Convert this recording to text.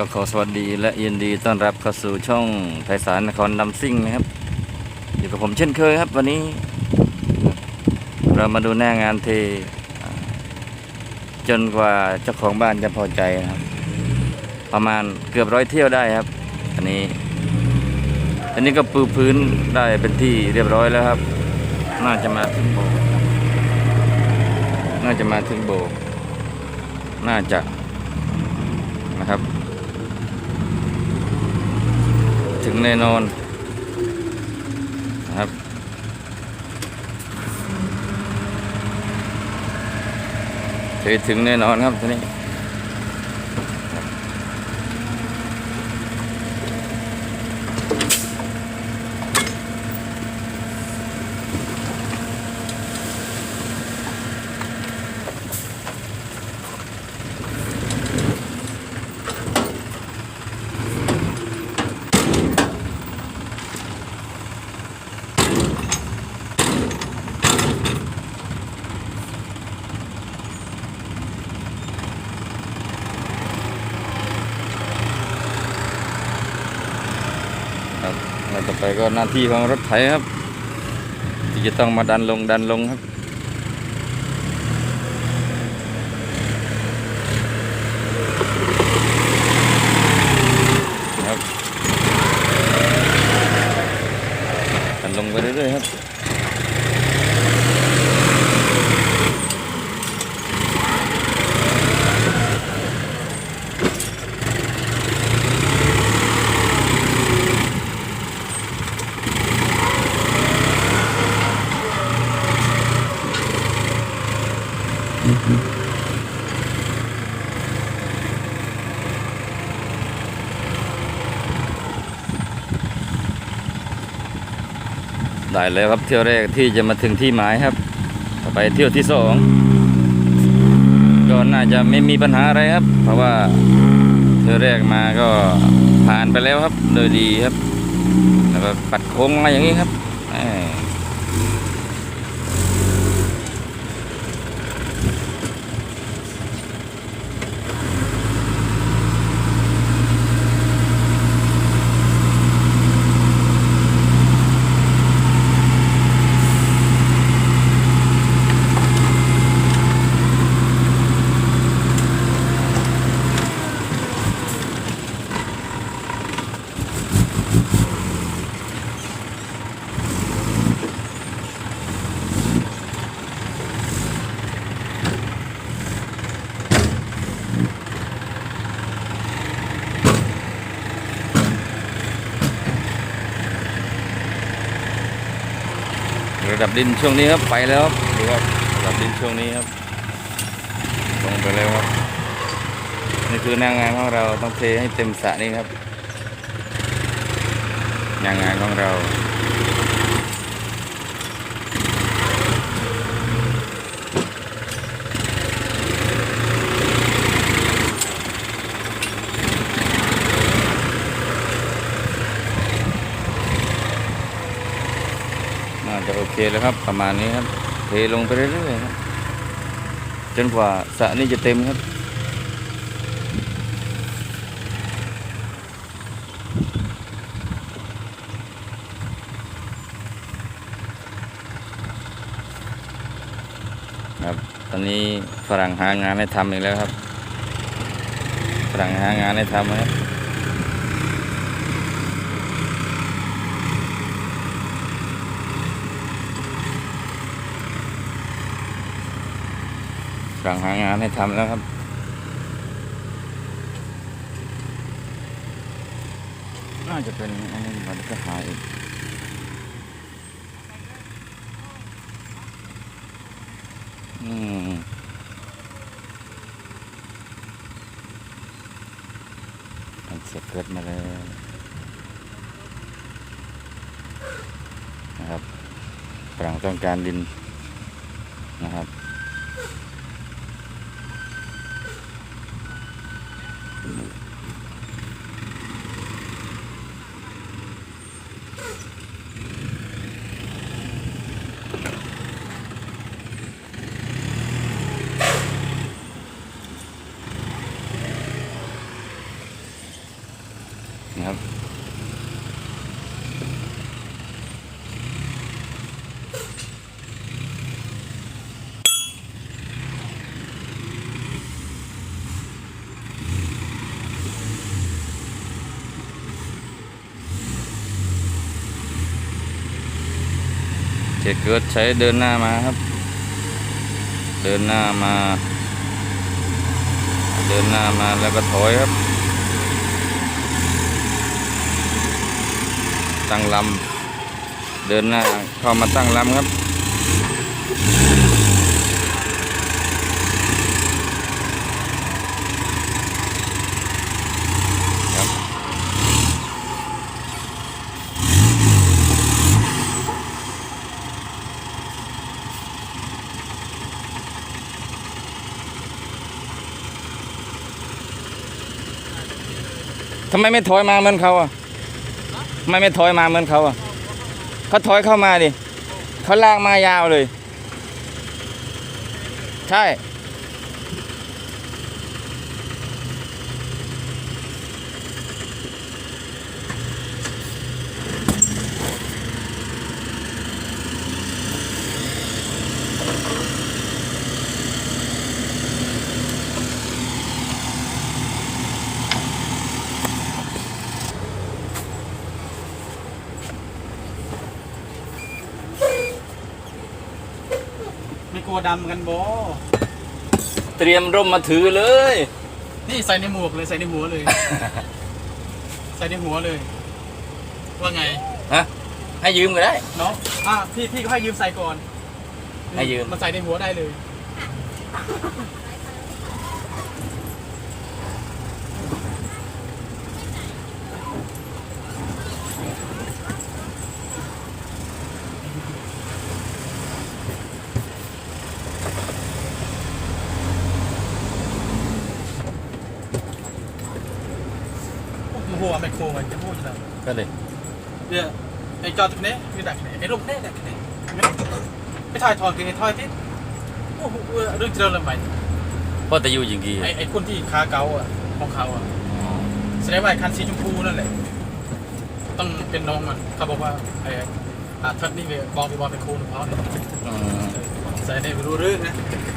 ก็ขอสวัสดีและยินดีต้อนรับเข้าสู่ช่องไพศาลนครดำซิ่งนะครับ อยู่กับผมเช่นเคยครับ วันนี้ เรามาดูหน้างานเทอ่จนกว่าเจ้าของบ้านจะพอใจนะครับ ประมาณเกือบร้อยเที่ยวได้ครับ อันนี้ อันนี้ก็ปูพื้นได้เป็นที่เรียบร้อยแล้วครับ น่าจะมาถึงโบน่าจะมาถึงโบน่าจะนะครับ ถึงแน่นอนนะครับ เคยถึงแน่นอนครับทีนี้ ไปก็หน้าที่ของรถไถครับ ที่จะต้องมาดันลงดันลงครับครับดันลงไปเรื่อยๆครับ ได้แล้วครับเที่ยวแรกที่จะมาถึงที่หมายครับ ต่อไปเที่ยวที่สองก็น่าจะไม่มีปัญหาอะไรครับ เพราะว่าเที่ยวแรกมาก็ผ่านไปแล้วครับ โดยดีครับ แล้วก็ปัดโค้งมาอย่างนี้ครับแหม่ ระดับดินช่วงนี้ครับไปแล้วครับดูครับระดับดินช่วงนี้ครับลงไปแล้วครับนี่คือนางงานของเราต้องเทให้เต็มสระนี่ครับนางงานของเรา จะโอเคแล้วครับ ประมาณนี้ครับ เทลงไปเรื่อยๆครับจนกว่าสระนี้จะเต็มครับครับตอนนี้ฝรั่งหางานให้ทำอีกแล้วครับ ฝรั่งหางานให้ทำครับ ฝรั่งหางานให้ทำแล้วครับ น่าจะเป็นอันนี้มันก็หายอีกอืมมันเสร็จเกิดมาแล้วนะครับฝรั่งต้องการดินนะครับ ครับเกิดใช้เดินหน้ามาครับ เดินหน้ามา เดินหน้ามาแล้วก็ถอยครับ ตั้งลำเดินหน้าเข้ามาตั้งลำครับ ครับทำไมไม่ถอยมาเหมือนเขาอะ ไมไม่ถอยมาเหมือนเขาอะเขาถอยเข้ามาดิเขาลากมายาวเลย ใช่ ดำกันโบเตรียมร่มมาถือเลย นี่ใส่ในหมวกเลยใส่ในหัวเลย ใส่ในหัวเลย ว่าไงฮะ ให้ยืมก็ได้ เนาะอะพี่พี่ก็ให้ยืมใส่ก่อนให้ยืม มันใส่ในหัวได้เลย โอ้โหไม่โคมันจะพูดอะไรก็เลยเดี๋ยวไอ้จอดตรงนี้คือดักไหนไอ้ลงนี้ดักไหนไม่ถอยถอยคือไอ้ถอยที่โอ้โหเรื่องเจริญเลยไหมพ่อแต่อยู่อย่างกี้ไอ้ไอ้คนที่ขาเกาอะของเขาอะแสดงว่าไอ้คันสีชมพูนั่นแหละต้องเป็นน้องมันเขาบอกว่าไอ้อาทัดนี่เว้ยบอกไปบอกเป็นครูของเขาเนี่ยอืมใส่ในไม่รู้เรื่องนะ